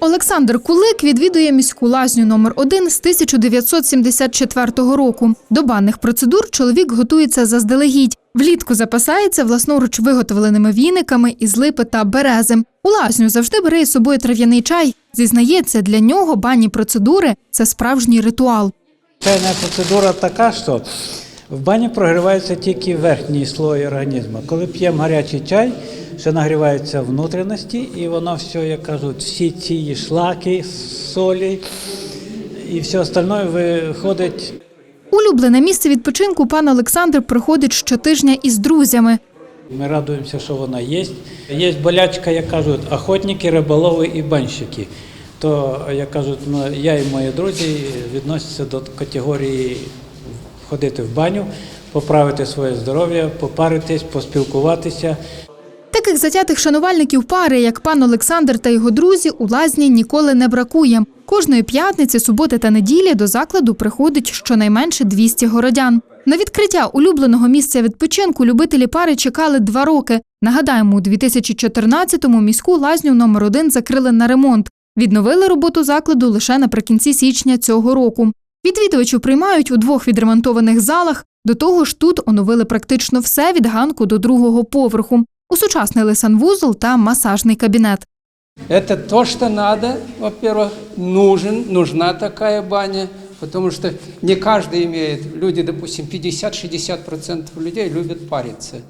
Олександр Кулик відвідує міську лазню номер 1 з 1974 року. До банних процедур чоловік готується заздалегідь. Влітку запасається власноруч виготовленими віниками із липи та берези. У лазню завжди бере із собою трав'яний чай. Зізнається, для нього банні процедури це справжній ритуал. Чайна процедура така, що в бані прогрівається тільки верхній слой організму. Коли п'ємо гарячий чай, ще нагріваються внутрішності, і воно все, як кажуть, всі ці шлаки, солі і все остальне виходить. Улюблене місце відпочинку пан Олександр приходить щотижня із друзями. Ми радуємося, що вона є. Є болячка, як кажуть, охотники, риболови і банщики. То, як кажуть, ну, я і мої друзі відносяться до категорії ходити в баню, поправити своє здоров'я, попаритись, поспілкуватися. Таких затятих шанувальників пари, як пан Олександр та його друзі, у лазні ніколи не бракує. Кожної п'ятниці, суботи та неділі до закладу приходить щонайменше 200 городян. На відкриття улюбленого місця відпочинку любителі пари чекали два роки. Нагадаємо, у 2014-му міську лазню номер 1 закрили на ремонт. Відновили роботу закладу лише наприкінці січня цього року. Відвідувачів приймають у двох відремонтованих залах. До того ж, тут оновили практично все від ганку до другого поверху Усучаснили санвузол та масажний кабінет. Это то, что надо, во-первых, нужен, нужна такая баня, потому что не каждый имеет, люди, допустим, 50-60% людей любят париться.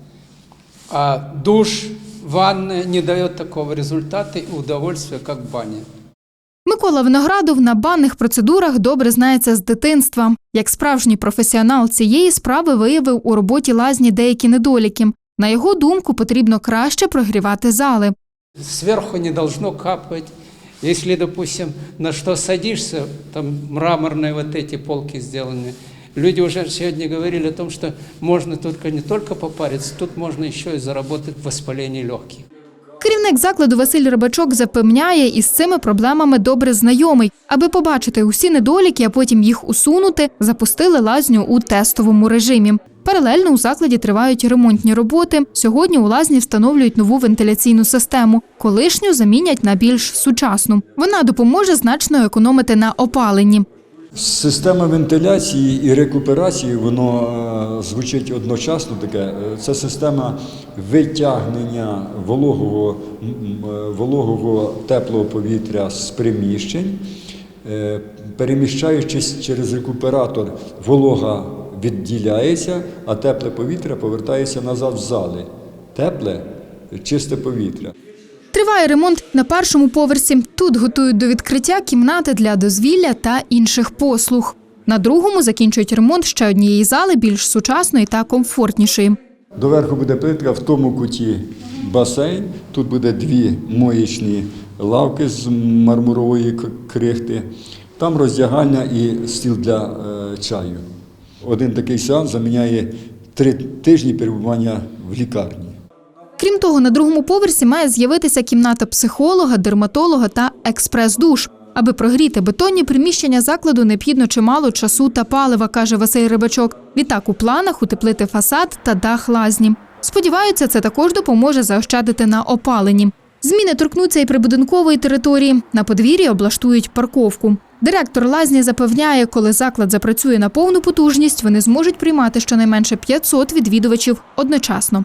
А душ, ванная не дает такого результата и удовольствия, как баня. Микола Виноградов на банних процедурах добре знається з дитинства. Як справжній професіонал цієї справи виявив у роботі лазні деякі недоліки. На його думку, потрібно краще прогрівати зали. Сверху не должно капать. Если, допустим, на что садишься, там мраморные вот эти полки сделаны, люди уже сегодня говорили о том, что можно только не только попариться, тут можно еще и заработать воспаление легких. Керівник закладу Василь Рибачок запевняє, із цими проблемами добре знайомий. Аби побачити усі недоліки, а потім їх усунути, запустили лазню у тестовому режимі. Паралельно у закладі тривають ремонтні роботи. Сьогодні у лазні встановлюють нову вентиляційну систему. Колишню замінять на більш сучасну. Вона допоможе значно економити на опаленні. Система вентиляції і рекуперації, воно е, звучить одночасно таке. Е, Це система витягнення вологого, е, вологого теплого повітря з приміщень, переміщаючись через рекуператор, волога відділяється, а тепле повітря повертається назад в зали. Тепле, чисте повітря. Триває ремонт на першому поверсі. Тут готують до відкриття кімнати для дозвілля та інших послуг. На другому закінчують ремонт ще однієї зали, більш сучасної та комфортнішої. Доверху буде плитка, в тому куті басейн. Тут буде дві моєчні лавки з мармурової крихти. Там роздягальня і стіл для е, чаю. Один такий сеанс заміняє три тижні перебування в лікарні. Крім того, на другому поверсі має з'явитися кімната психолога, дерматолога та експрес-душ. Аби прогріти бетонні приміщення закладу, необхідно чимало часу та палива, каже Василь Рибачок. Відтак у планах утеплити фасад та дах лазні. Сподіваються, це також допоможе заощадити на опаленні. Зміни торкнуться і прибудинкової території. На подвір'ї облаштують парковку. Директор лазні запевняє, коли заклад запрацює на повну потужність, вони зможуть приймати щонайменше 500 відвідувачів одночасно.